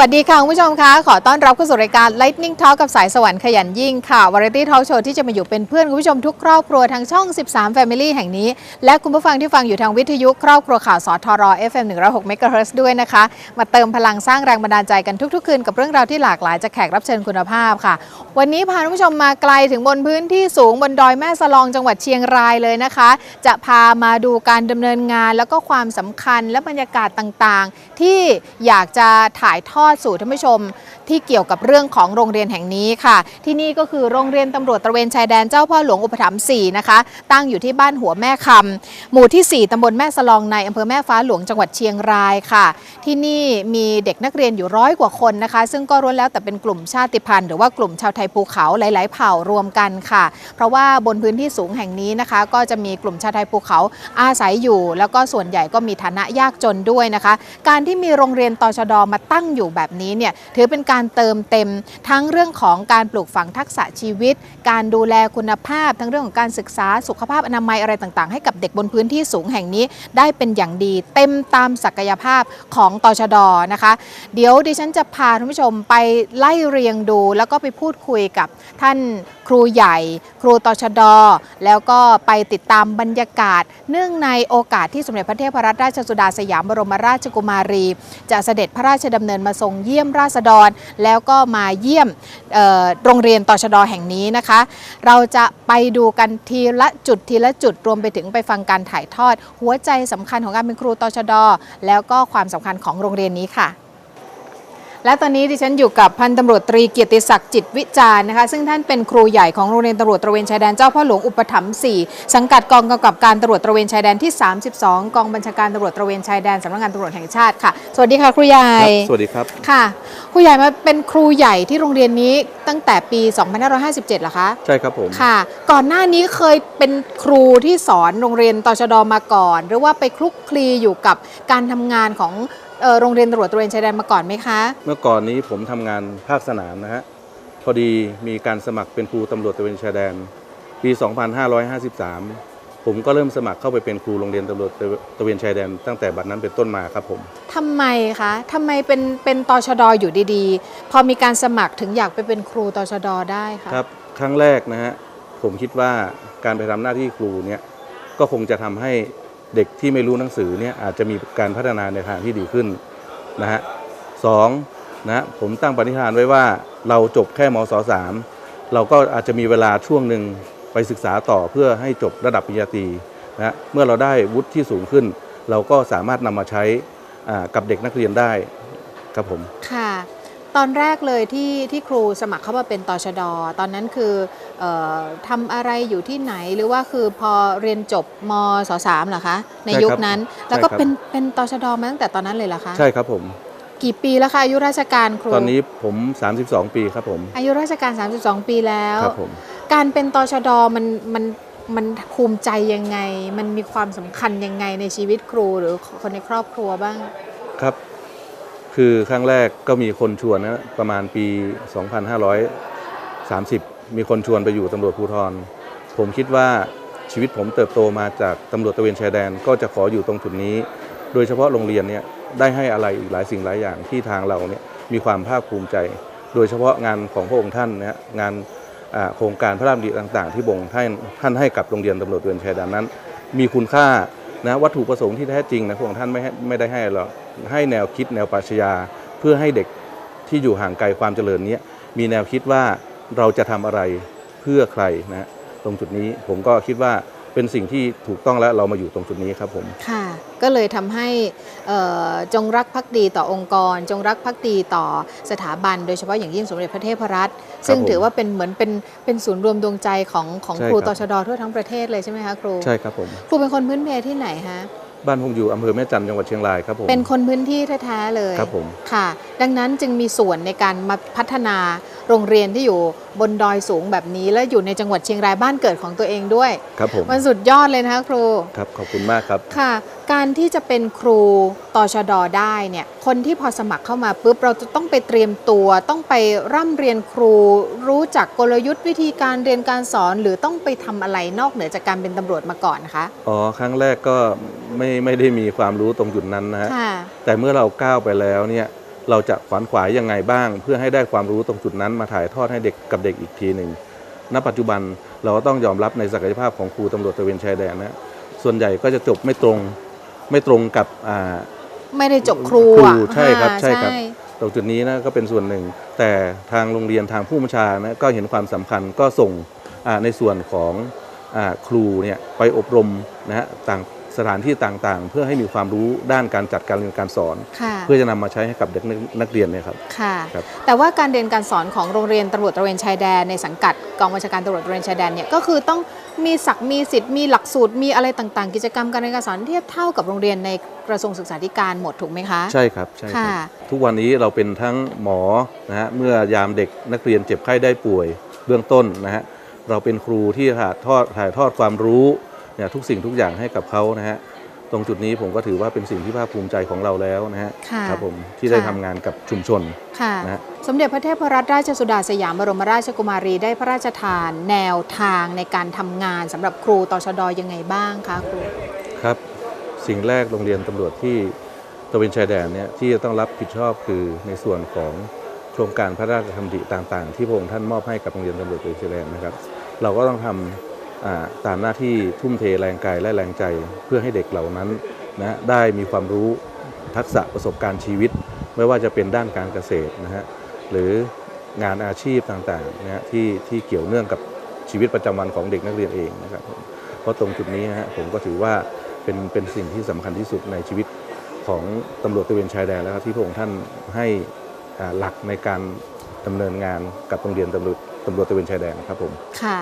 สวัสดีค่ะ คุณผู้ชมคะขอต้อนรับเข้าสู่รายการ Lightning Talk กับสายสวรรค์ขยันยิ่งค่ะ Variety Talk Show ที่จะมาอยู่เป็นเพื่อนคุณผู้ชมทุกครอบครัวทางช่อง 13 Family แห่งนี้ และคุณผู้ฟังที่ฟังอยู่ทางวิทยุครอบครัวข่าวสทร FM 106 MHz ด้วยนะคะ มาเติมพลังสร้างแรงบันดาลใจกันทุก ๆ คืนกับเรื่องราวที่หลากหลายจากแขกรับเชิญคุณภาพค่ะ วันนี้พาคุณผู้ชมมาไกลถึงบนพื้นที่สูงบนดอยแม่สลองจังหวัดเชียงรายเลยนะคะ จะพามาดูการดำเนินงาน แล้วก็ความสำคัญและบรรยากาศต่างๆ ที่อยากจะถ่ายทอดสู่ท่านผู้ชม ที่เกี่ยวกับเรื่องของโรงเรียนแห่งนี้ค่ะ ที่นี่ก็คือโรงเรียนตำรวจตระเวนชายแดนเจ้าพ่อหลวงอุปถัมภ์4นะคะตั้งอยู่ที่บ้านหัวแม่คำหมู่ที่ 4ตำบลแม่สลองในอำเภอแม่ฟ้าหลวงจังหวัดเชียงรายค่ะ ที่นี่มีเด็กนักเรียนอยู่ร้อยกว่าคนนะคะ ซึ่งก็ล้วนแล้วแต่เป็นกลุ่มชาติพันธุ์หรือว่ากลุ่มชาวไทยภูเขาหลาย ๆ เผ่ารวมกันค่ะ เพราะว่าบนพื้นที่สูงแห่งนี้นะคะ ก็จะมีกลุ่มชาวไทยภูเขาอาศัยอยู่ แล้วก็ส่วนใหญ่ก็มีฐานะยากจนด้วยนะคะ การที่มีโรงเรียนตชดมาตั้งอยู่แบบนี้เนี่ยถือเป็นการเติมเต็ม ทั้งเรื่องของการปลูกฝังทักษะชีวิต การดูแลคุณภาพ ทั้งเรื่องของการศึกษาสุขภาพอนามัยอะไรต่างๆ ให้กับเด็กบนพื้นที่สูงแห่งนี้ได้เป็นอย่างดี เต็มตามศักยภาพของตชดนะคะ เดี๋ยวดิฉันจะพาท่านผู้ชมไปไล่เรียงดู แล้วก็ไปพูดคุยกับท่านครูใหญ่ ครูตชด แล้วก็ไปติดตามบรรยากาศ เนื่องในโอกาสที่สมเด็จพระเทพรัตนราชสุดาสยามบรมราชกุมารี จะเสด็จพระราชดำเนินมาทรงเยี่ยมราษฎรแล้วก็มาเยี่ยมโรงเรียนต่อชดแห่งนี้นะคะ เราจะไปดูกันทีละจุดทีละจุดรวมไปถึงไปฟังการถ่ายทอด หัวใจสำคัญของการเป็นครูต่อชดแล้วก็ความสำคัญของโรงเรียนนี้ค่ะ และตอนนี้ดิฉันอยู่กับพันตำรวจตรีเกียรติศักดิ์จิตวิจารณ์นะคะ ซึ่งท่านเป็นครูใหญ่ของโรงเรียนตำรวจตระเวนชายแดนเจ้าพ่อหลวงอุปถัมภ์4สังกัดกองกำกับการตำรวจตระเวนชายแดนที่ 32 กองบัญชาการตำรวจตระเวนชายแดนสำนักงานตำรวจแห่งชาติค่ะ สวัสดีค่ะครูใหญ่ครับสวัสดีครับค่ะครูใหญ่มาเป็นครูใหญ่ที่โรงเรียนนี้ตั้งแต่ปี 2557เหรอคะใช่ครับผมค่ะ ก่อนหน้านี้เคยเป็นครูที่สอนโรงเรียนตชดมาก่อน หรือว่าไปคลุกคลีอยู่กับการทำงานของเอ่อ โรงเรียนตำรวจตระเวนชายแดนมาก่อนไหมคะ เมื่อก่อนนี้ผมทำงานภาคสนามนะฮะ พอดีมีการสมัครเป็นครูตำรวจตระเวนชายแดน ปี 2553 ผมก็เริ่มสมัครเข้าไปเป็นครูโรงเรียนตำรวจตระเวนชายแดน ตั้งแต่บัดนั้นเป็นต้นมาครับผม ทำไมคะทำไมเป็นเป็นตชดอยู่ดีๆ พอมีการสมัครถึงอยากไปเป็นครูตชดได้คะครับ ครั้งแรกนะฮะ ผมคิดว่าการไปทำหน้าที่ครูเนี่ยก็คงจะทำให้ เด็กที่ไม่รู้หนังสือเนี่ยอาจจะมีการพัฒนาในทางที่ดีขึ้นนะฮะสองนะฮะผมตั้งปณิธานไว้ว่าเราจบแค่มศสามเราก็อาจจะมีเวลาช่วงหนึ่งไปศึกษาต่อเพื่อให้จบระดับปริญญาตรีนะฮะเมื่อเราได้วุฒิที่สูงขึ้น เราก็สามารถนำมาใช้กับเด็กนักเรียนได้ครับผมค่ะ ตอนแรกเลยที่ที่ครูสมัครเข้ามาเป็นตชด ตอนนั้นคือเออทำอะไรอยู่ที่ไหนหรือว่าคือพอเรียนจบมศสามเหรอคะ ในใช่ครับยุคนั้น แล้วก็ใช่ครับเป็นเป็นตชดมาตั้งแต่ตอนนั้นเลยเหรอคะ ใช่ครับผม กี่ปีแล้วคะอายุราชการครู ตอนนี้ผม 32 ปีครับผม อายุราชการ 32 ปีแล้วครับผมการเป็นตชดมันมันมันภูมิใจยังไง มันมีความสำคัญยังไงในชีวิตครูหรือคนในครอบครัวบ้าง ครับ คือครั้งแรกก็มีคนชวนนะประมาณปี 2530 มีคนชวนไปอยู่ตำรวจภูธร ผมคิดว่าชีวิตผมเติบโตมาจากตำรวจตะเวนชายแดนก็จะขออยู่ตรงจุดนี้ โดยเฉพาะโรงเรียนเนี่ยได้ให้อะไรอีกหลายสิ่งหลายอย่างที่ทางเราเนี่ยมีความภาคภูมิใจ โดยเฉพาะงานของพระองค์ท่านนะฮะงานโครงการพระราชดำริต่าง ๆ ที่บงท่านท่านให้กับโรงเรียนตำรวจตะเวนชายแดนนั้น มีคุณค่า นะวัตถุประสงค์ที่แท้จริงนะพระองค์ท่านไม่ไม่ได้ให้เราให้แนวคิดแนวปรัชญาเพื่อให้เด็กที่อยู่ห่างไกลความเจริญนี้มีแนวคิดว่าเราจะทำอะไรเพื่อใครนะฮะตรงจุดนี้ผมก็คิดว่าเป็นสิ่งที่ถูกต้องแล้วเรามาอยู่ตรงจุดนี้ครับผมค่ะ ก็เลยทำให้เอ่อจงรักภักดีต่อองค์กร จงรักภักดีต่อสถาบัน โดยเฉพาะอย่างยิ่งสมเด็จพระเทพรัตน์ซึ่งผมถือว่าเป็นเหมือนเป็นเป็นศูนย์รวมดวงใจของของใช่ครูครับตชดทั่วทั้งประเทศเลยใช่ไหมคะครูใช่ครับผมครูเป็นคนพื้นเพที่ไหนคะบ้านผมอยู่อำเภอแม่จันทร์จังหวัดเชียงรายครับผมเป็นคนพื้นที่แท้ๆเลยครับผมค่ะ ดังนั้นจึงมีส่วนในการมาพัฒนา โรงเรียนที่อยู่บนดอยสูงแบบนี้ และอยู่ในจังหวัดเชียงรายบ้านเกิดของตัวเองด้วยครับผมมันสุดยอดเลยนะคะครูครับขอบคุณมากครับค่ะ การที่จะเป็นครูตชดได้เนี่ยคนที่พอสมัครเข้ามาปุ๊บเราจะต้องไปเตรียมตัว ต้องไปร่ำเรียนครู รู้จักกลยุทธ์วิธีการเรียนการสอน หรือต้องไปทำอะไรนอกเหนือจากการเป็นตำรวจมาก่อนนะคะอ๋อครั้งแรกก็ไม่ไม่ได้มีความรู้ตรงจุดนั้นนะฮะค่ะแต่เมื่อเราก้าวไปแล้วเนี่ย เราจะขวานขวายยังไงบ้าง เพื่อให้ได้ความรู้ตรงจุดนั้นมาถ่ายทอดให้เด็กกับเด็กอีกทีหนึ่งณปัจจุบันเราก็ต้องยอมรับในศักยภาพของครูตำรวจตระเวนชายแดนนะส่วนใหญ่ก็จะจบไม่ตรงไม่ตรงกับอ่าไม่ได้จบครูครูอะใช่ครับอ่าใช่ครับตรงจุดนี้นะก็เป็นส่วนหนึ่ง แต่ทางโรงเรียนทางผู้บัญชานะก็เห็นความสำคัญก็ส่งอ่าในส่วนของอาครูเนี่ยไปอบรมนะฮะต่าง สถานที่ต่างๆ เพื่อให้มีความรู้ด้านการจัดการเรียนการสอน ค่ะเพื่อจะนำมาใช้ให้กับเด็กนักนักเรียนเนี่ยครับ ค่ะ ครับ แต่ว่าการเรียนการสอนของโรงเรียนตำรวจตระเวนชายแดนในสังกัดกองบัญชาการตำรวจตระเวนชายแดนเนี่ยก็คือต้องมีศักดิ์มีสิทธิ์มีหลักสูตรมีอะไรต่างๆ กิจกรรมการเรียนการสอนเทียบเท่ากับโรงเรียนในกระทรวงศึกษาธิการหมดถูกไหมคะ ใช่ครับใช่ครับ ค่ะ ทุกวันนี้เราเป็นทั้งหมอนะฮะเมื่อยามเด็กนักเรียนเจ็บไข้ได้ป่วยเบื้องต้นนะฮะเราเป็นครูที่ถ่ายทอดถ่ายทอดความรู้เนี่ยทุกสิ่งทุกอย่างให้กับเขานะฮะตรงจุดนี้ผมก็ถือว่าเป็นสิ่งที่ภาคภูมิใจของเราแล้วนะฮะค่ะครับผมที่ได้ค่ะทำงานกับชุมชนค่ะนะฮะสมเด็จพระเทพรัตนราชสุดาสยามบรมราชกุมารีได้พระราชทาน แนวทางในการทำงานสำหรับครูตชดยังไงบ้างคะครูครับสิ่งแรกโรงเรียนตำรวจที่ตระเวนชายแดนเนี่ยที่จะต้องรับผิดชอบคือในส่วนของโครงการพระราชดำริต่าง ๆ ที่พระองค์ท่านมอบให้กับโรงเรียนตำรวจตระเวนชายแดนนะครับ เราก็ต้องทำอ่า ตามหน้าที่ทุ่มเทแรงกายและแรงใจเพื่อให้เด็กเหล่านั้นนะได้มีความรู้ทักษะประสบการณ์ชีวิต ไม่ว่าจะเป็นด้านการเกษตรนะฮะหรืองานอาชีพต่างๆนะฮะที่ที่เกี่ยวเนื่องกับชีวิตประจำวันของเด็กนักเรียนเองนะครับผมเพราะตรงจุดนี้ฮะผมก็ถือว่าเป็นเป็นสิ่งที่สำคัญที่สุดในชีวิตของตำรวจตระเวนชายแดนแล้วครับที่พระองค์ท่านให้หลักในการดำเนินงานกับโรงเรียนตำรวจตำรวจตระเวนชายแดนครับผมค่ะ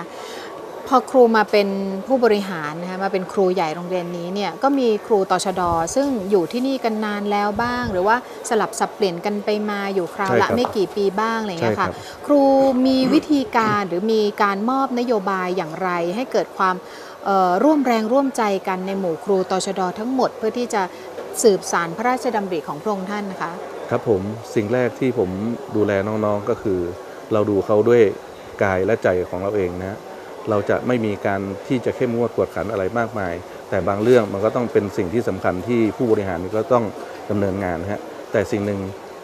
พอครูมาเป็นผู้บริหารนะคะมาเป็นครูใหญ่โรงเรียนนี้เนี่ยก็มีครูตชด ซึ่งอยู่ที่นี่กันนานแล้วบ้าง หรือว่าสลับสับเปลี่ยนกันไปมาอยู่คราวใช่ละครับไม่กี่ปีบ้างอะไรอย่างเงี้ยใช่ครัค่ะบครูมีวิธีการหรือมีการมอบนโยบายอย่างไรให้เกิดความเอ่อร่วมแรงร่วมใจกันในหมู่ครูตชดทั้งหมด เพื่อที่จะสืบสารพระราชดำริของพระองค์ท่านนะคะครับผมสิ่งแรกที่ผมดูแลน้องๆก็คือ เราดูเขาด้วยกายและใจของเราเองนะ เราจะไม่มีการที่จะเข้มงวดกวดขันอะไรมากมาย แต่บางเรื่องมันก็ต้องเป็นสิ่งที่สำคัญที่ผู้บริหารก็ต้องดำเนินงานนะฮะแต่สิ่งหนึ่ง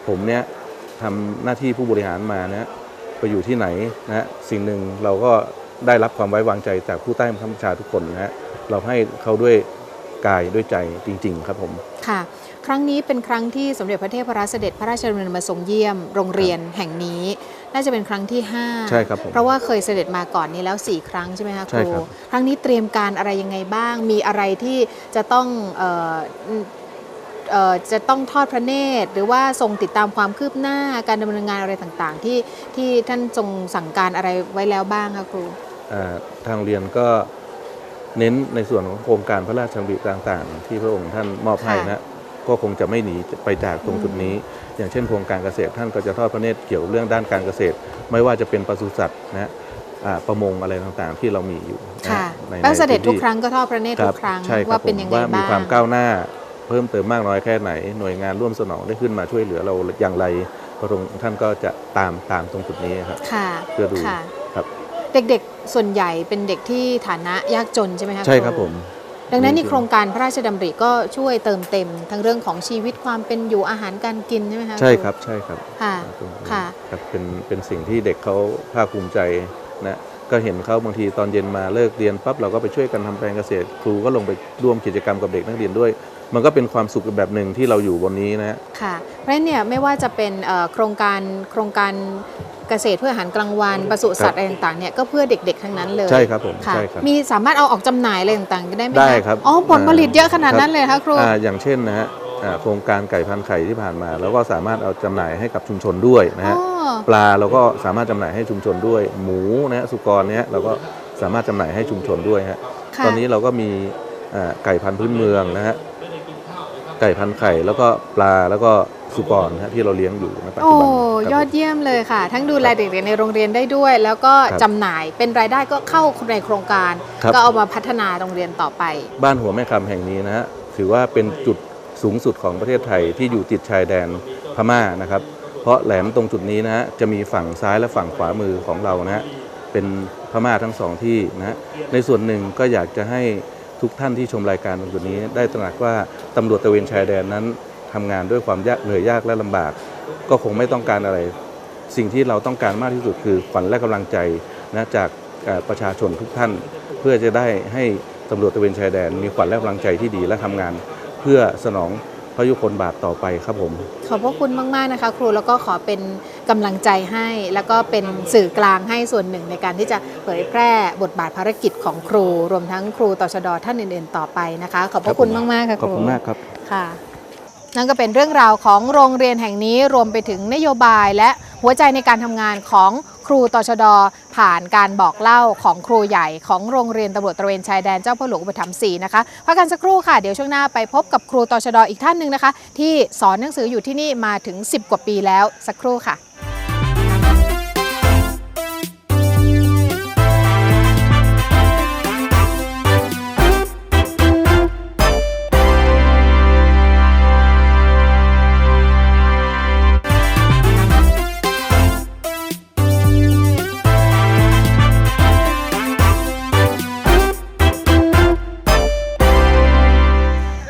ผมเนี่ยทำหน้าที่ผู้บริหารมานะไปอยู่ที่ไหนนะฮะสิ่งหนึ่งเราก็ได้รับความไว้วางใจจากผู้ใต้บังคับบัญชาทุกคนนะฮะเราให้เขาด้วยกายด้วยใจจริง ๆ ครับผมค่ะ ครั้งนี้เป็นครั้งที่สมเด็จพระเทพรัตนเสด็จพระราชดำเนินมาทรงเยี่ยมโรงเรียนแห่งนี้ น่าจะเป็นครั้งที่ 5 ใช่ครับผมเพราะว่าเคยเสด็จมาก่อนนี้แล้ว 4 ครั้งใช่ไหมคะคใช่รูครับครั้งนี้เตรียมการอะไรยังไงบ้าง มีอะไรที่จะต้องเอ่อเอ่อจะต้องทอดพระเนตร หรือว่าทรงติดตามความคืบหน้าการดำเนินงานอะไรต่างๆ ที่ที่ท่านทรงสั่งการอะไรไว้แล้วบ้างคะครูอ่าทางโรงเรียนก็เน้นในส่วนของโครงการพระราชดำริต่างๆ ที่พระองค์ท่านมอบให้นะ ก็คงจะไม่หนีไปจากตรงจุดนี้ อย่างเช่นโครงการเกษตรท่านก็จะทอดพระเนตรเกี่ยวเรื่องด้านการเกษตร ไม่ว่าจะเป็นปศุสัตว์นะฮะอ่าประมงอะไรต่างๆที่เรามีอยู่นค่ะในแป้งเสด็จในทุกพื้นที่ครั้งก็ทอดพระเนตรคทุรับกครั้งใช่ครับว่าเป็นผมยังไงว่ามีบ้างความก้าวหน้าเพิ่มเติมมากน้อยแค่ไหน หน่วยงานร่วมสนองได้ขึ้นมาช่วยเหลือเราอย่างไรพระองค์ท่านก็จะตามตามตรงจุดนี้ครับค่ะเพื่อดูค่ะครับ เด็กๆส่วนใหญ่เป็นเด็กที่ฐานะยากจนใช่ไหมคะใช่ครับรูผม ดังนั้นจรินี่งๆโครงการพระราชดำริก็ช่วยเติมเต็มทั้งเรื่องของชีวิตความเป็นอยู่อาหารการกินใช่ไหมคะใช่ครับใช่ครับค่ะตรงนี้ค่ะครับเป็นเป็นสิ่งที่เด็กเขาภาคภูมิใจนะก็เห็นเขาบางทีตอนเย็นมาเลิกเรียนปั๊บเราก็ไปช่วยกันทำแปลงเกษตรครูก็ลงไปร่วมกิจกรรมกับเด็กนักเรียนด้วย มันก็เป็นความสุขแบบหนึ่งที่เราอยู่บนนี้นะฮะค่ะเพราะฉะนั้นเนี่ยไม่ว่าจะเป็นเอ่อโครงการโครงการเกษตรเพื่ออาหารกลางวันปศุสัตว์อะไรต่างๆเนี่ยก็เพื่อเด็กๆทั้งนั้นเลยใช่ครับผมค่ะใช่ครับมีสามารถเอาออกจำหน่ายอะไรต่างๆได้ไหมะได้ครับอ๋อผลผลิตเยอะขนาดครับนั้นเลยเหรอคะครูอ่าอย่างเช่นนะฮะอ่าโครงการไก่พันธุ์ไข่ที่ผ่านมา แล้วก็สามารถเอาจำหน่ายให้กับชุมชนด้วยนะฮะอ๋อปลาเราก็สามารถจำหน่ายให้ชุมชนด้วย หมูนะฮะสุกรเนี่ยเราก็สามารถจำหน่ายให้ชุมชนด้วยฮะค่ะตอนนี้เราก็มีอ่าไก่พันธุ์พื้นเมืองนะฮะ ไก่พันธุ์ไข่ แล้วก็ปลาแล้วก็สุกรนะฮะที่เราเลี้ยงอยู่ในปัจโอ้จุบันครับยอดเยี่ยมเลยค่ะ ทั้งดูแลเด็กๆในโรงเรียนได้ด้วย แล้วก็ครับจำหน่ายเป็นรายได้ก็เข้าในโครงการ ครับ ก็เอามาพัฒนาโรงเรียนต่อไป บ้านหัวแม่คำแห่งนี้นะฮะถือว่าเป็นจุดสูงสุดของประเทศไทยที่อยู่ติดชายแดนพม่านะครับ เพราะแหลมตรงจุดนี้นะฮะจะมีฝั่งซ้ายและฝั่งขวามือของเรานะฮะเป็นพม่าทั้งสองที่นะฮะในส่วนหนึ่งก็อยากจะให้ ทุกท่านที่ชมรายการตรงจุดนี้ ได้ตระหนักว่าตำรวจตะเวนชายแดนนั้นทำงานด้วยความยากเหนื่อยยากและลำบาก ก็คงไม่ต้องการอะไร สิ่งที่เราต้องการมากที่สุดคือขวัญและกำลังใจนะจากประชาชนทุกท่าน เพื่อจะได้ให้ตำรวจตะเวนชายแดน มีขวัญและกำลังใจที่ดีและทำงาน เพื่อสนอง พระยุคลบาทต่อไปครับผม ขอบพระคุณมาก ๆ นะคะ ครูแล้วก็ขอเป็นกำลังใจให้ แล้วก็เป็นสื่อกลางให้ส่วนหนึ่งในการที่จะเผยแพร่บทบาทภารกิจของครู รวมทั้งครูต่อชดท่านอื่น ๆ ต่อไปนะคะ ขอบพระคุณมากๆค่ะครูขอบคุณมากครับค่ะนั่นก็เป็นเรื่องราวของโรงเรียนแห่งนี้รวมไปถึงนโยบายและหัวใจในการทำงานของ ครูตชดผ่านการบอกเล่าของครูใหญ่ของโรงเรียนตำรวจตระเวนชายแดนเจ้าพ่อหลวงอุปถัมภ์ศรีนะคะพักกันสักครู่ค่ะ เดี๋ยวช่วงหน้าไปพบกับครูตชดอีกท่านหนึ่งนะคะ ที่สอนหนังสืออยู่ที่นี่มาถึง 10 กว่าปีแล้วสักครู่ค่ะ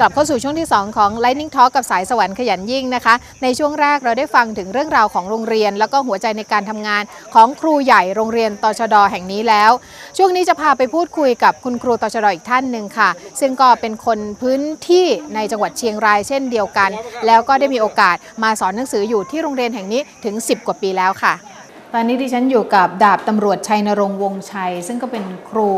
ลับเข้าสู่ช่วงที่ 2 ของ Lightning Talk กับสายสวรรค์ขยันยิ่งนะคะ ในช่วงแรกเราได้ฟังถึงเรื่องราวของโรงเรียน แล้วก็หัวใจในการทำงานของครูใหญ่โรงเรียนตชดแห่งนี้แล้ว ช่วงนี้จะพาไปพูดคุยกับคุณครูตชดอีกท่านหนึ่งค่ะ ซึ่งก็เป็นคนพื้นที่ในจังหวัดเชียงรายเช่นเดียวกัน แล้วก็ได้มีโอกาสมาสอนหนังสืออยู่ที่โรงเรียนแห่งนี้ถึง 10 กว่าปีแล้วค่ะ ตอนนี้ดิฉันอยู่กับดาบตำรวจชัยนรงค์วงศ์ชัย ซึ่งก็เป็นครู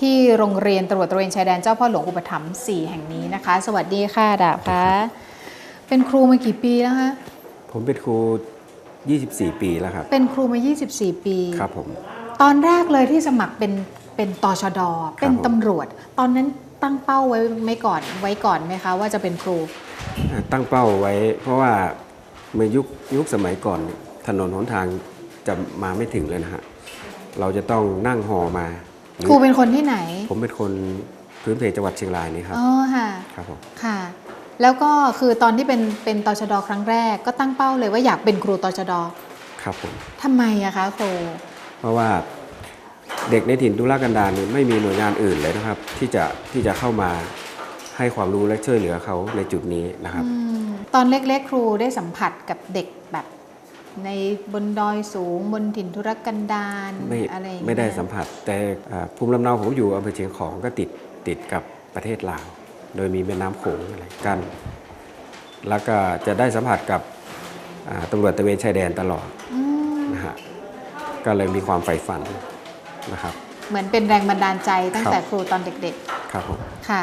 ที่โรงเรียนตำรวจตระเวนชายแดนเจ้าพ่อหลวงอุปถัมภ์4แห่งนี้นะคะ สวัสดีค่ะดาบคะเป็นครูมากี่ปีแล้วคะผมเป็นครู 24 ปีแล้วครับ เป็นครูมา 24 ปีครับผม ตอนแรกเลยที่สมัครเป็นเป็นตชด เป็นผมตำรวจ ตอนนั้นตั้งเป้าไว้ไม่ก่อนไว้ก่อนไหมคะ ว่าจะเป็นครูอ่าตั้งเป้าไว้ เพราะว่าเมื่อยุคยุคสมัยก่อนเนี่ยถนนหนทาง จะมาไม่ถึงเลยนะฮะเราจะต้องนั่งหอมาหรือครูเป็นคนที่ไหน ผมเป็นคนพื้นเพจังหวัดเชียงรายนี่ครับอ๋อค่ะครับผมค่ะ แล้วก็คือตอนที่เป็นเป็นตชดครั้งแรกก็ตั้งเป้าเลยว่าอยากเป็นครูตชดครับผมทำไมอะคะครูเพราะว่าเด็กในถิ่นทุรกันดารนี่ไม่มีหน่วยงานอื่นเลยนะครับ ที่จะที่จะเข้ามาให้ความรู้และช่วยเหลือเขาในจุดนี้นะครับอืมตอนเล็กๆ ครูได้สัมผัสกับเด็กแบบ ในบนดอยสูงบนถิ่นทุรกันดารไม่อะไรอย่างเงี้ยไม่ได้สัมผัส แต่อ่าภูมิลำเนาผมอยู่อำเภอเชียงของก็ติดติดกับประเทศลาว โดยมีแม่น้ำโขงอะไรกัน แล้วก็จะได้สัมผัสกับอ่าตำรวจตระเวนชายแดนตลอดอืมนะฮะก็เลยมีความใฝ่ฝันนะครับ เหมือนเป็นแรงบันดาลใจตั้งครับแต่ครูตอนเด็กครับผมๆค่ะ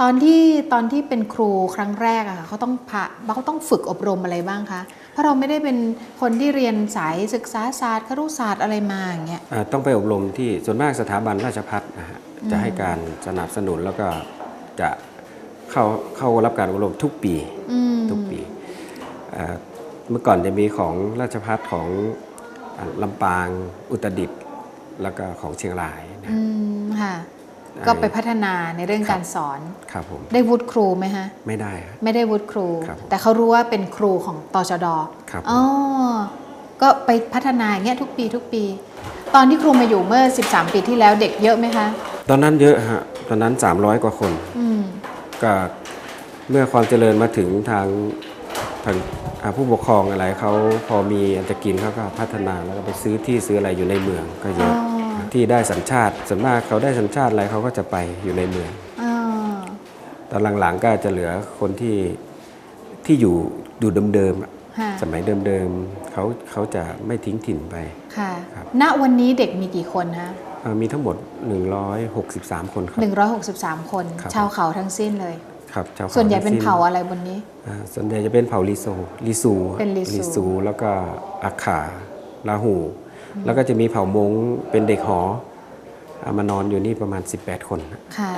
ตอนที่ตอนที่เป็นครูครั้งแรกอะค่ะเขาต้องพาเขาต้องฝึกอบรมอะไรบ้างคะ เพราะเราไม่ได้เป็นคนที่เรียนสายศึกษาศาสตร์ครุศาสตร์อะไรมาอย่างเงี้ยอ่าต้องไปอบรมที่ส่วนมากสถาบันราชพัฒนะฮะจะให้การสนับสนุนแล้วก็จะเข้าเข้ารับการอบรมทุกปีอืมทุกปีเอ่อเมื่อก่อนจะมีของราชพัฒของอ่าลำปางอุตรดิตถ์แล้วก็ของเชียงรายนะอืมค่ะ ก็ไปพัฒนาในเรื่องการสอนครับผมได้วุฒิครูไหมฮะ ไม่ได้ครับไม่ได้วุฒิครูครับผมแต่เขารู้ว่าเป็นครูของตชดครับอ๋อก็ไปพัฒนาอย่างเงี้ยทุกปีทุกปี ตอนที่ครูมาอยู่เมื่อ 13 ปีที่แล้วเด็กเยอะไหมคะ ตอนนั้นเยอะฮะ ตอนนั้น 300 กว่าคนอืมก็เมื่อความเจริญมาถึงทางทางอ่าผู้ปกครองอะไรเขาพอมีอันจะกินเขาก็พัฒนาแล้วก็ไปซื้อที่ซื้ออะไรอยู่ในเมืองก็เยอะอ๋อ ที่ได้สัญชาติส่วนมากเขาได้สัญชาติอะไรเขาก็จะไปอยู่ในเมืองอ่าตอนหลังๆก็จะเหลือคนที่ที่อยู่อยู่เดิมๆอะค่ะสมัยเดิมๆเขาเขาจะไม่ทิ้งถิ่นไปค่ะครับณวันนี้เด็กมีกี่คนฮะอ่ามีทั้งหมด 163 คนครับ163 คนครับชาวเขาทั้งสิ้นเลยครับชาวขส่วนใหญ่เป็นทั้งเผ่าอะไรบนนี้อ่าส่วนใหญ่จะเป็นเผ่าลิโซลิซูเป็นลิซู แล้วก็อาขาลาหู แล้วก็จะมีเผ่ามงเป็นเด็กหออ่ามานอนอยู่นี่ประมาณ 18 คนค่ะ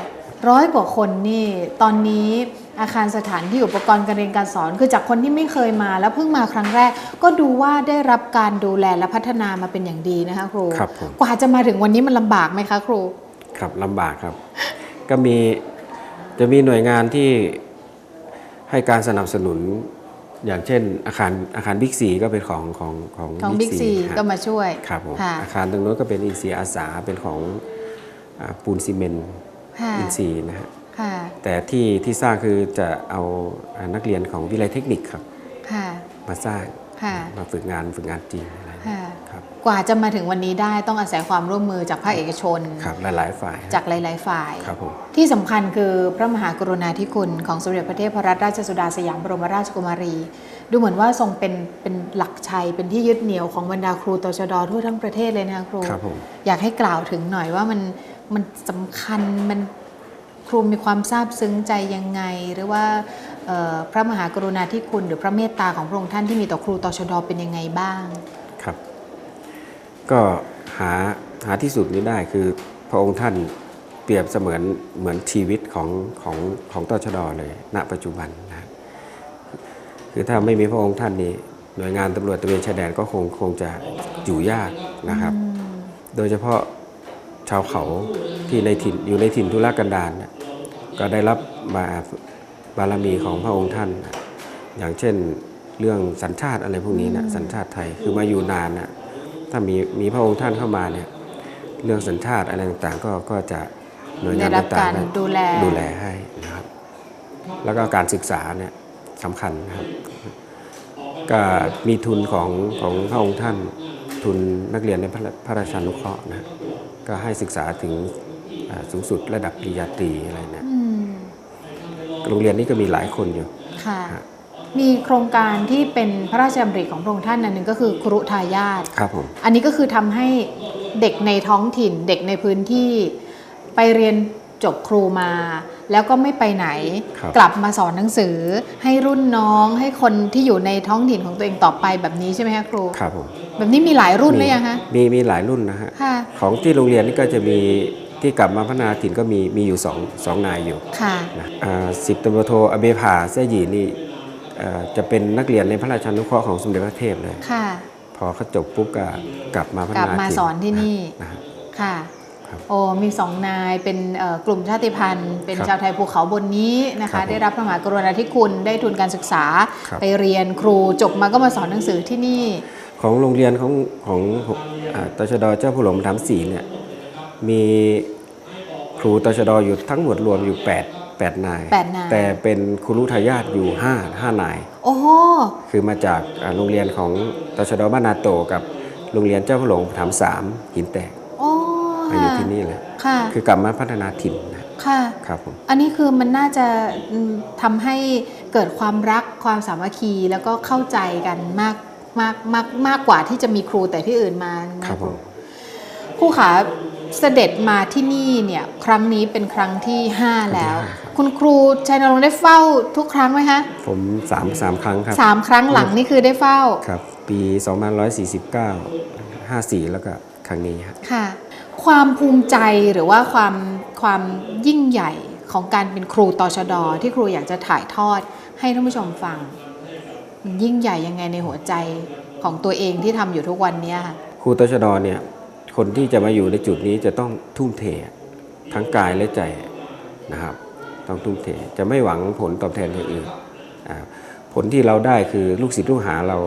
ร้อยกว่าคนนี่ตอนนี้อาคารสถานที่อุปกรณ์การเรียนการสอน คือจากคนที่ไม่เคยมาแล้วเพิ่งมาครั้งแรก ก็ดูว่าได้รับการดูแลและพัฒนามาเป็นอย่างดีนะคะครูครับผมกว่าจะมาถึงวันนี้มันลำบากไหมคะครู ครับลำบากครับ ก็มีจะมีหน่วยงานที่ให้การสนับสนุน อย่างเช่นอาคารอาคารบิ๊กซีก็เป็นของของของของบิ๊กซีฮะก็มาช่วยครับผมค่ะอาคารตรงนู้นก็เป็นอินซีอาสาเป็นของอ่าปูนซีเมนต์ค่ะอินซีนะฮะค่ะแต่ที่ที่สร้างคือจะเอาอ่านักเรียนของวิทยาลัยเทคนิคครับค่ะมาสร้างค่ะมาฝึกงานฝึกงานจริงอะไร ค่ะครับกว่าจะมาถึงวันนี้ได้ต้องอาศัยความร่วมมือจากภาคเอกชนครับหลาย ๆ ฝ่าย จากหลาย ๆ ฝ่ายครับผมที่สำคัญคือพระมหากรุณาธิคุณของสมเด็จพระเทพรัตนราชสุดาสยามบรมราชกุมารี ดูเหมือนว่าทรงเป็นเป็นหลักชัยเป็นที่ยึดเหนี่ยวของบรรดาครูตชดทั่วทั้งประเทศเลยนะคะครูครับผมอยากให้กล่าวถึงหน่อยว่ามันมันสำคัญมันครูมีความซาบซึ้งใจยังไง หรือว่าเอ่อพระมหากรุณาธิคุณหรือพระเมตตาของพระองค์ท่านที่มีต่อครูตชดเป็นยังไงบ้างครับ ก็หาหาที่สุดนี้ได้คือพระองค์ท่านเปรียบเสมือนเหมือนชีวิตของของของตชดเลยณปัจจุบันนะครับคือถ้าไม่มีพระองค์ท่านนี้หน่วยงานตำรวจตระเวนชายแดนก็คงคงจะอยู่ยากนะครับ โดยเฉพาะชาวเขาที่ในถิ่นอยู่ในถิ่นทุรกันดารนี่ยก็ได้รับบาบารมีของพระองค์ท่านนะอย่างเช่นเรื่องสัญชาติอะไรพวกนี้นะสัญชาติไทยคือมาอยู่นานนะ ถ้ามีมีพระองค์ท่านเข้ามาเนี่ยเรื่องสัญชาติอะไรต่างๆ ก็ก็จะหน่วยงานได้รับต่างการๆก็ดูแลดูแลให้นะครับ แล้วก็การศึกษาเนี่ยสำคัญนะครับ ก็มีทุนของของพระองค์ท่านทุนนักเรียนในพระพระราชานุเคราะห์นะก็ให้ศึกษาถึงอ่าสูงสุดระดับปริญญาตรีอะไรเนี่ยอืมโรงเรียนนี้ก็มีหลายคนอยู่ค่ะฮะ มีโครงการที่เป็นพระราชดำริของพระองค์ท่านอันหนึ่งก็คือครุทายาทครับผมอันนี้ก็คือทำให้เด็กในท้องถิ่นเด็กในพื้นที่ ไปเรียนจบครูมา แล้วก็ไม่ไปไหนครับกลับมาสอนหนังสือ ให้รุ่นน้องให้คนที่อยู่ในท้องถิ่นของตัวเองต่อไปแบบนี้ใช่ไหมคะครูครับผมแบบนี้มีหลายรุ่นหรือยังคะมีมีหลายรุ่นนะฮะค่ะของที่โรงเรียนนี่ก็จะมีที่กลับมาพัฒนาถิ่นก็มีมีอยู่สองสองนายอยู่ค่ะนะสิบตำรวจโทอเบผาเสยหยีนี่เอ่อ จะเป็นนักเรียนในพระราชานุเคราะห์ของสมเด็จพระเทพเลยค่ะ พอเขาจบปุ๊บก็กลับมาพัฒกลับนามาถิ่สอนที่นี่นะฮะค่ะครับโอ้มีสองนายเป็นเอ่อกลุ่มชาติพันธุ์ เป็นครับชาวไทยภูเขาบนนี้นะครัคะบผมได้รับพระมหากรุณาธิคุณได้ทุนการศึกษาครับไปเรียนครูจบมาก็มาสอนหนังสือที่นี่ ของโรงเรียนของของอ่าตชดเจ้าผู้หลวงธรรมศรีเนี่ยมีครูตชดอยู่ทั้งหมดรวมอยู่ 8 8 นายแปดนาย แต่เป็นครูรุทายาทอยู่ 5 5 นาย โอ้โหคือมาจากอ่าโรงเรียนของตชดบ้านนาโตกับโรงเรียนเจ้าผู้หลวงธรรมสามหินแตกโอ้มาอยู่ที่นี่เลยค่ะ คือกลับมาพัฒนาถิ่นนะค่ะครับผมอันนี้คือมันน่าจะอืมทำให้เกิดความรักความสามัคคีแล้วก็เข้าใจกันมากมากมากมากกว่าที่จะมีครูแต่ที่อื่นมานะครับผมครูขาเสด็จมาที่นี่เนี่ยครั้งนี้เป็นครั้งที่ 5 แล้ว คุณครูชัยนรงค์ได้เฝ้าทุกครั้งไหมคะผมสามสามครั้งครับสามครั้งหลังนี่คือได้เฝ้าครับปี2549 54 แล้วก็ครั้งนี้ครับค่ะ ความภูมิใจหรือว่าความความยิ่งใหญ่ของการเป็นครูตชดที่ครูอยากจะถ่ายทอดให้ท่านผู้ชมฟังมันยิ่งใหญ่ยังไงในหัวใจของตัวเองที่ทำอยู่ทุกวันเนี้ยค่ะครูตชดเนี่ยคนที่จะมาอยู่ในจุดนี้จะต้องทุ่มเททั้งกายและใจนะครับ ต้องทุ่มเท จะไม่หวังผลตอบแทนอย่างอื่นอ่าผลที่เราได้คือลูกศิษย์ลูกหาเรา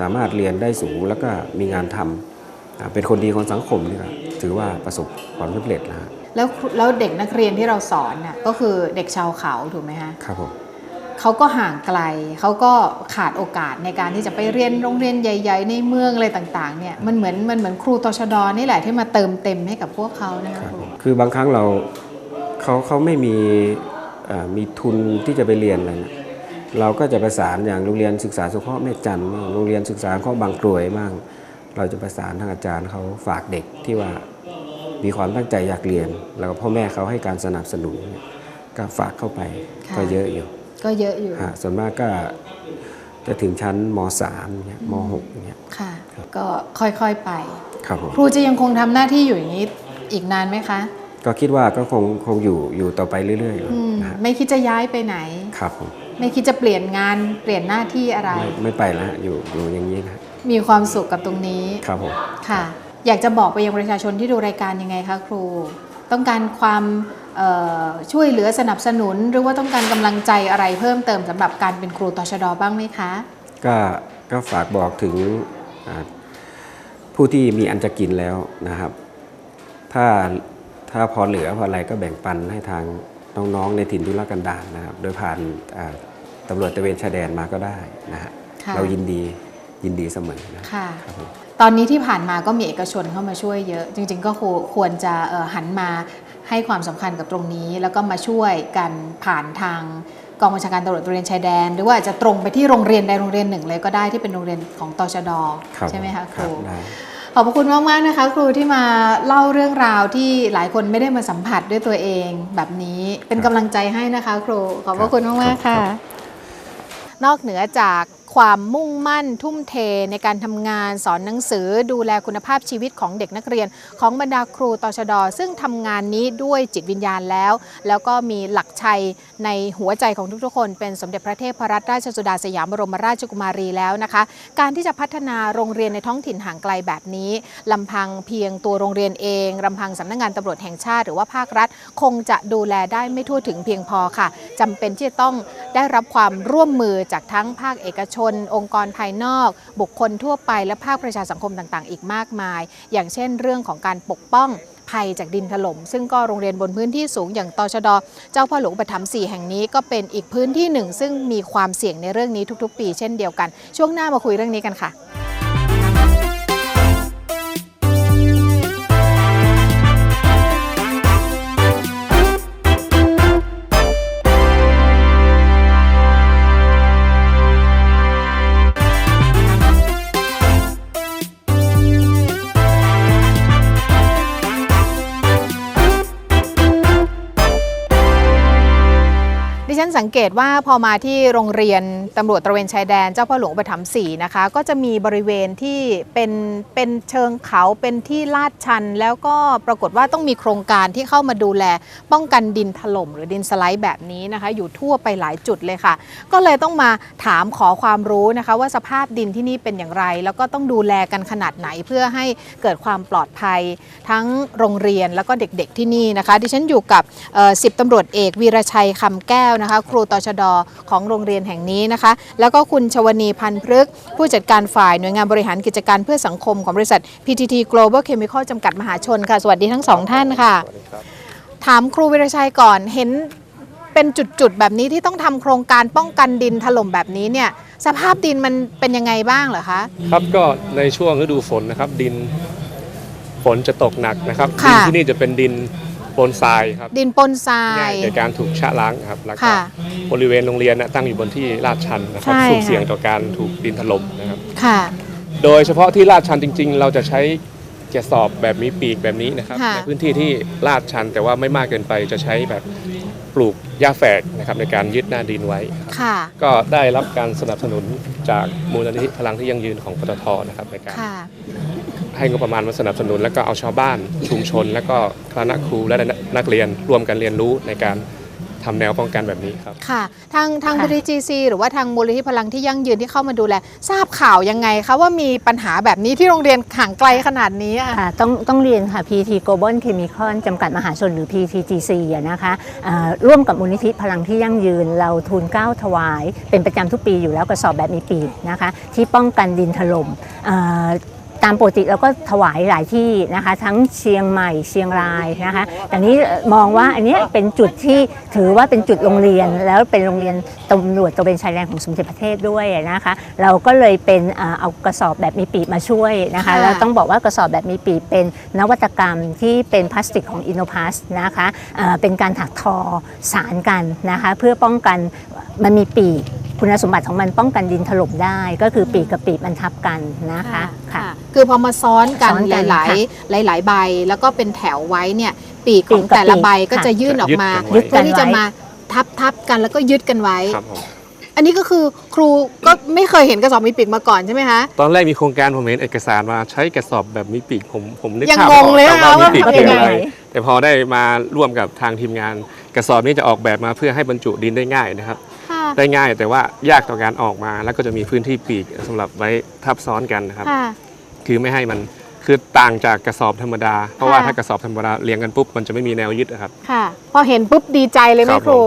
สามารถเรียนได้สูงแล้วก็มีงานทำอ่าเป็นคนดีของสังคมนี่ก็ถือว่าประสบความสำเร็จแล้วฮะแล้วครูแล้วเด็กนักเรียนที่เราสอนน่ะก็คือเด็กชาวเขาถูกไหมคะครับผมเขาก็ห่างไกลเขาก็ขาดโอกาสในการที่จะไปเรียนโรงเรียนใหญ่ ๆ ในเมืองอะไรต่างๆเนี่ยมันเหมือนมันเหมือนครูตชดนี่แหละที่มาเติมเต็มให้กับพวกเขานะคคะรับครูผมคือบางครั้งเราเขาเขาไม่มีเอ่อ มีทุนที่จะไปเรียนอะไรเนี่ยเราก็จะประสานอย่างโรงเรียนศึกษาสงเคราะห์แม่จันทร์บ้างโรงเรียนศึกษาสงเคราะห์บางกรวยบ้างเราจะประสานทางอาจารย์เขาฝากเด็กที่ว่ามีความตั้งใจอยากเรียน แล้วก็พ่อแม่เขาให้การสนับสนุนเนี่ยก็ฝากเข้าไปค่ะก็เยอะอยู่ ก็เยอะอยู่ฮะส่วนมากก็จะถึงชั้นม .3 เนี่ยม .6 เนี่ยค่ะ ก็ค่อยๆไป ครับผมครูจะยังคงทำหน้าที่อยู่อย่างนี้อีกนานไหมคะ ก็คิดว่าก็คงคงอยู่อยู่ต่อไปเรื่อยอืมๆนะฮะไม่คิดจะย้ายไปไหน ครับผมไม่คิดจะเปลี่ยนงานเปลี่ยนหน้าที่อะไร ไม่ไม่ไปแล้วฮะอยู่อยู่อย่างนี้นะมีความสุขกับตรงนี้ครับผมค่ะ อยากจะบอกไปยังประชาชนที่ดูรายการยังไงคะครู ต้องการความเอ่อช่วยเหลือสนับสนุน หรือว่าต้องการกำลังใจอะไรเพิ่มเติมสำหรับการเป็นครูตชดบ้างไหมคะ ก็ก็ฝากบอกถึงอ่าผู้ที่มีอันจะกินแล้วนะครับ ถ้า ถ้าพอเหลือพออะไรก็แบ่งปันให้ทางน้องๆในถิ่นทุรกันดารนะครับ โดยผ่านอ่าตำรวจตระเวนชายแดนมาก็ได้นะฮะค่ะเรายินดียินดีเสมอนะค่ะครับผมตอนนี้ที่ผ่านมาก็มีเอกชนเข้ามาช่วยเยอะ จริง ๆ ก็ควรควรจะเอ่อหันมาให้ความสำคัญกับตรงนี้ แล้วก็มาช่วยกันผ่านทางกองบัญชาการตำรวจตระเวนชายแดน หรือว่าอาจจะตรงไปที่โรงเรียนใดโรงเรียนหนึ่งเลยก็ได้ที่เป็นโรงเรียนของตชดครับใช่ไหมคะครัรูบได้ ขอบพระคุณมากๆนะคะครูที่มาเล่าเรื่องราวที่หลายคนไม่ได้มาสัมผัสด้วยตัวเองแบบนี้เป็นกำลังใจให้นะคะ ครูขอบพระคุณมากๆค่ะ นอกเหนือจาก ความมุ่งมั่นทุ่มเทในการทำงานสอนหนังสือดูแลคุณภาพชีวิตของเด็กนักเรียน ของบรรดาครูตชด ซึ่งทำงานนี้ด้วยจิตวิญญาณแล้ว แล้วก็มีหลักชัยในหัวใจของทุกๆคน เป็นสมเด็จพระเทพรัตนราชสุดาสยามบรมราชกุมารีแล้วนะคะ การที่จะพัฒนาโรงเรียนในท้องถิ่นห่างไกลแบบนี้ลำพังเพียงตัวโรงเรียนเองลำพังสำนักงานตำรวจแห่งชาติหรือว่าภาครัฐ คงจะดูแลได้ไม่ทั่วถึงเพียงพอค่ะจำเป็นที่จะต้องได้รับความร่วมมือจากทั้งภาคเอกชนน องค์กรภายนอก บุคคลทั่วไปและภาคประชาสังคมต่างๆ อีกมากมาย อย่างเช่นเรื่องของการปกป้องภัยจากดินถล่มซึ่งก็โรงเรียนบนพื้นที่สูงอย่างตชด เจ้าพ่อหลวงอุปถัมภ์4แห่งนี้ก็เป็นอีกพื้นที่หนึ่ง ซึ่งมีความเสี่ยงในเรื่องนี้ทุกๆ ปีเช่นเดียวกัน ช่วงหน้ามาคุยเรื่องนี้กันค่ะ สังเกตว่าพอมาที่โรงเรียนตำรวจตระเวนชายแดนเจ้าพ่อหลวงอุปถัมภ์สี่นะคะ ก็จะมีบริเวณที่เป็นเป็นเชิงเขาเป็นที่ลาดชัน แล้วก็ปรากฏว่าต้องมีโครงการที่เข้ามาดูแล ป้องกันดินถล่มหรือดินสไลด์แบบนี้นะคะ อยู่ทั่วไปหลายจุดเลยค่ะ ก็เลยต้องมาถามขอความรู้นะคะ ว่าสภาพดินที่นี่เป็นอย่างไร แล้วก็ต้องดูแลกันขนาดไหนเพื่อให้เกิดความปลอดภัย ทั้งโรงเรียนแล้วก็เด็กๆที่นี่นะคะ ดิฉันอยู่กับสิบตำรวจเอกวีรชัยคำแก้วนะคะครูตชดของโรงเรียนแห่งนี้นะคะ แล้วก็คุณชวนีพันธุ์พฤกษ์ผู้จัดการฝ่ายหน่วยงานบริหารกิจการเพื่อสังคมของบริษัท PTT Global Chemical จำกัดมหาชนค่ะ สวัสดีทั้งสองท่านค่ะ ถามครูวีรชัยก่อนเห็นเป็นจุดๆ แบบนี้ที่ต้องทำโครงการป้องกันดินถล่มแบบนี้เนี่ยสภาพดินมันเป็นยังไงบ้างเหรอคะ ครับก็ในช่วงฤดูฝนนะครับดินฝนจะตกหนักนะครับค่ะดินที่นี่จะเป็นดิน ปนทรายครับดินปนทราง่ายยในการถูกชะล้างครับแล้วก็ค่ะบริเวณโรงเรียนนะตั้งอยู่บนที่ลาดชันนะครับใช่สุ่มเสี่ยงค่ะต่อการถูกดินถล่มนะครับ ค่ะ โดยเฉพาะที่ลาดชันจริง ๆ เราจะใช้กระสอบแบบมีปีกแบบนี้นะครับค่ะ ในพื้นที่ที่ลาดชันแต่ว่าไม่มากเกินไปจะใช้แบบปลูกหญ้าแฝกนะครับในการยึดหน้าดินไว้ครับ ค่ะก็ได้รับการสนับสนุนจากมูลนิธิพลังที่ยั่งยืนของปตทนะครับในการ ค่ะ ให้งบประมาณมาสนับสนุน แล้วก็เอาชาวบ้านชุมชน แล้วก็คณะครูและนักเรียนร่วมกันเรียนรู้ในการทำแนวป้องกันแบบนี้ครับ ค่ะ ทางทางค่ะ BTGC หรือว่าทางมูลนิธิพลังที่ยั่งยืนที่เข้ามาดูแล ทราบข่าวยังไงคะว่ามีปัญหาแบบนี้ที่โรงเรียนห่างไกลขนาดนี้อะ ค่ะต้องต้องเรียนค่ะ PT Global Chemical จำกัดมหาชนหรือ PTGC อะนะคะอ่าร่วมกับมูลนิธิพลังที่ยั่งยืน เราทูลเกล้าถวาย เป็นประจำทุกปีอยู่แล้วกระสอบแบบมีปีกนะคะ ที่ป้องกันดินถล่มอ่า ตามปกติเราก็ถวายหลายที่นะคะ ทั้งเชียงใหม่เชียงรายนะคะแต่นี้มองว่าอันเนี้ยเป็นจุดที่ถือว่าเป็นจุดโรงเรียนแล้วเป็นโรงเรียนตำรวจตระเวนชายแดนของสมเด็จพระเทพด้วยนะคะ เราก็เลยเป็นอ่าเอากระสอบแบบมีปีกมาช่วยนะคะค่ะแล้วต้องบอกว่ากระสอบแบบมีปีกเป็นนวัตกรรมที่เป็นพลาสติกของอินโนพ s สนะคะอ่าเป็นการถักทอสารกันนะคะ เพื่อป้องกันมันมีปีก คุณสมบัติของมันป้องกันดินถล่มได้ ก็คือปีกกับปีกมันทับกันนะคะค่ะ คือพอมาซ้อนกันซ้อนหกันลายค่ะๆหลาย ๆ ใบ แล้วก็เป็นแถวไว้เนี่ยปีกปีของกกับแต่ละปีกใบก็ค่ะจะยื่นออกมายึดกันไว้เพื่อที่จะมาทับทับกันแล้วก็ยึดกันไว้ครับผมอันนี้ก็คือครูก็ไม่เคยเห็นกระสอบมีปีกมาก่อนใช่ไหมคะ ตอนแรกมีโครงการผมเห็นเอกสารมาใช้กระสอบแบบมีปีกผมผมนึกยังภาพงไม่ออกงเลยแต่นะคะว่ามีปีกว่าคือทำยังอะไรไงแต่พอได้มาร่วมกับทางทีมงาน กระสอบนี้จะออกแบบมาเพื่อให้บรรจุดินได้ง่ายนะครับค่ะ ได้ง่ายแต่ว่ายากต่อการออกมา แล้วก็จะมีพื้นที่ปีกสำหรับไว้ทับซ้อนกันนะครับ ค่ะ คือไม่ให้มันคือต่างจากกระสอบธรรมดา เพราะว่าค่ะถ้ากระสอบธรรมดาเรียงกันปุ๊บมันจะไม่มีแนวยึดนะครับ ค่ะ พอเห็นปุ๊บดีใจเลยไหมครับครู ผม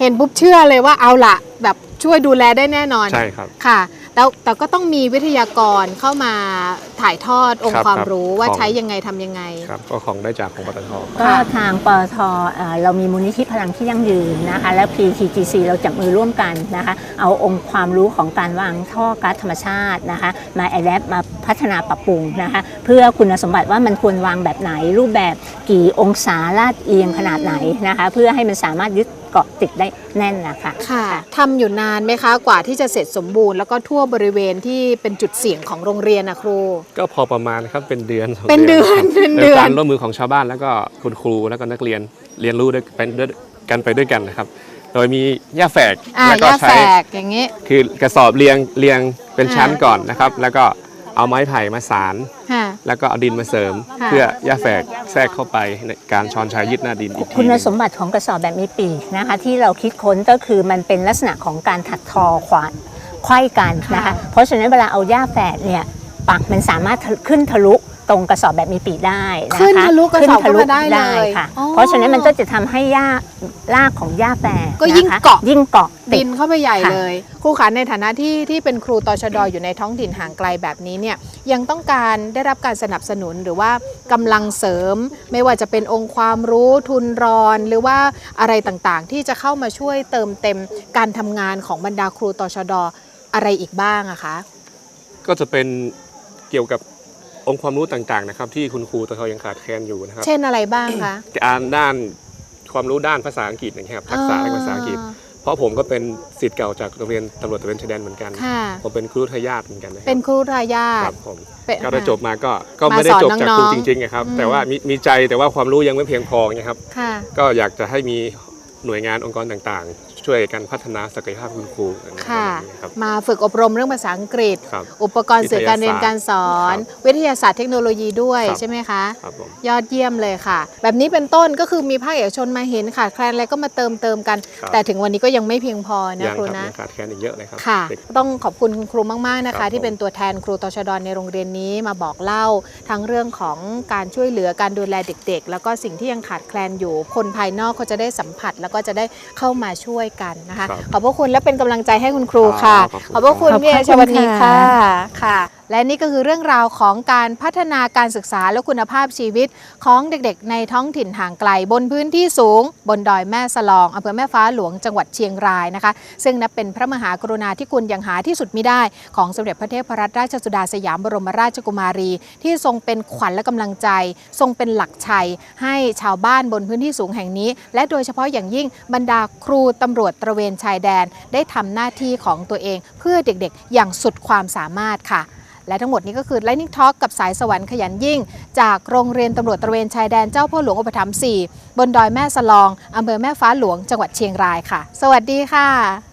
เห็นปุ๊บเชื่อเลยว่าเอาละแบบช่วยดูแลได้แน่นอน ใช่ครับ ค่ะ แล้วแต่ก็ต้องมีวิทยากรเข้ามา ถ่ายทอดองครัค์บความครับรู้ว่าของใช้ยังไงทำยังไงครับก็ของได้จากของปตทก็ทางปตทเอ่อเรามีมูลนิธิพลังที่ยั่งยืนนะคะและ PTGC เราจับมือร่วมกันนะคะเอาองค์ความรู้ของการวางท่อก๊าซธรรมชาตินะคะมาแอดแอมาพัฒนาปรับปรุงนะคะเพื่อคุณสมบัติว่ามันควรวางแบบไหน รูปแบบกี่องศาลาดเอียงขนาดไหนนะคะเพื่อให้มันสามารถยึดเกาะติดได้แน่นนะคะค่ะทำอยู่นานไหมคะกว่าที่จะเสร็จสมบูรณ์แล้วก็ทั่วบริเวณที่เป็นจุดเสี่ยงของโรงเรียนนะครูก็พอประมาณครับเป็นเดือนสงเป็นเดือนครับเป็นเดือนโดยการร่วมมือของชาวบ้านแล้วก็คุณครูแล้วก็นักเรียนเรียนรู้ด้วยเป็นด้วยกันไปด้วยกันนะครับ โดยมีหญ้าแฝกอ่าแล้วก็ย่าแฝใช้ กอย่างนี้ คือกระสอบเรียงเรียงเป็นชั้นอ่าก่อนนะครับ แล้วก็เอาไม้ไผ่มาสารค่ะ แล้วก็เอาดินมาเสริม ค่ะ เพื่อหญ้าแฝกแทรกเข้าไปในการช้อนชายยึดหน้าดินอีกทีคุณหนึ่งสมบัติของกระสอบแบบมีปีกนะคะ ที่เราคิดค้นก็คือมันเป็นลักษณะของการถักทอขวานไขว้กันนะคะค่ะเพราะฉะนั้นเวลาเอาหญ้าแฝดเนี่ย ปักมันสามารถขึ้นทะลุตรงกระสอบแบบมีปีกได้นะคะขึ้นทะลุกระสอบขึ้นทะลุเข้ามาได้เลยค่ะ อ๋อ เพราะฉะนั้นมันก็จะทำให้หญ้ารากของหญ้าแฝดก็ยิ่งนะคะเกาะ ยิ่งเกาะติดิด นเข้าไปใหญ่ค่ะ เลยครูขาในฐานะที่ที่เป็นครูตชดอยู่ในท้องถิ่นห่างไกลแบบนี้เนี่ยยังต้องการได้รับการสนับสนุนหรือว่ากำลังเสริม ไม่ว่าจะเป็นองค์ความรู้ทุนรอน หรือว่าอะไรต่างๆ ที่จะเข้ามาช่วยเติมเต็มการทำงานของบรรดาครูตชดอะไรอีกบ้างอะคะ ก็จะเป็น เกี่ยวกับองค์ความรู้ต่างๆนะครับ ที่คุณครูตะเขายังขาดแคลนอยู่นะครับเช่นอะไรบ้างคะการด้านความรู้ด้านภาษาอังกฤษอย่างเงี้ยครับทักษะในภาษาอังกฤษ เพราะผมก็เป็นศิษย์เก่าจากโรงเรียนตำรวจตระเวนชายแดนเหมือนกันค่ะผมเป็นครูทายาทเหมือนกันนะครับเป็นครูทายาคทรับผมเป็นก็ได้จบมาก็ก็มาไม่ได้สอนจบจากครูน้องๆจริงๆนะครับอืมแต่ว่ามีมีใจแต่ว่าความรู้ยังไม่เพียงพอไงครับค่ะก็อยากจะให้มีหน่วยงานองค์กรต่างๆ ช่วยกันพัฒนาศักยภาพคุณครูอะไรค่ะแบบนี้ครับ มาฝึกอบรมเรื่องภาษาอังกฤษ ครับอุปกรณ์สื่อการเรียนการสอนครับวิทยาศาสตร์เทคโนโลยีด้วยครับ ใช่ไหมคะ ครับผม ยอดเยี่ยมเลยค่ะ แบบนี้เป็นต้นก็คือมีภาคเอกชนมาเห็นขาดแคลนอะไรก็มาเติมเติมกัน ครับ แต่ถึงวันนี้ก็ยังไม่เพียงพอนะยังครูครับนะ ยังขาดแคลนอีกเยอะเลยครับค่ะ เด็ก ต้องขอบคุณคุณครูมาก ๆ นะครัคะ บที่เป็นตัวแทนครูตชดในโรงเรียนนี้มาบอกเล่า ทั้งเรื่องของการช่วยเหลือการดูแลเด็ก ๆ แล้วก็สิ่งที่ยังขาดแคลนอยู่ คนภายนอกเขาจะได้สัมผัส แล้วก็จะได้เข้ามาช่วยกันนะคะครับขอบพระคุณและเป็นกำลังใจให้คุณครูค่ะครับขอบพระคุณขอบพี่เอคุณชวันนี้ค่ะค่ะค่ะ และนี่ก็คือเรื่องราวของการพัฒนาการศึกษาและคุณภาพชีวิตของเด็กๆ ในท้องถิ่นห่างไกล บนพื้นที่สูง บนดอยแม่สลองอำเภอแม่ฟ้าหลวงจังหวัดเชียงรายนะคะ ซึ่งนับเป็นพระมหากรุณาธิคุณอย่างหาที่สุดมิได้ ของสมเด็จพระเทพรัตนราชสุดาสยามบรมราชกุมารี ที่ทรงเป็นขวัญและกำลังใจ ทรงเป็นหลักชัย ให้ชาวบ้านบนพื้นที่สูงแห่งนี้ และโดยเฉพาะอย่างยิ่งบรรดาครูตำรวจตระเวนชายแดน ได้ทำหน้าที่ของตัวเอง เพื่อเด็กๆ อย่างสุดความสามารถค่ะ และทั้งหมดนี้ก็คือ Lightning Talk กับสายสวรรค์ขยันยิ่ง จากโรงเรียนตำรวจตระเวนชายแดนเจ้าพ่อหลวงอุปถัมภ์4บนดอยแม่สลองอำเภอแม่ฟ้าหลวงจังหวัดเชียงรายค่ะ สวัสดีค่ะ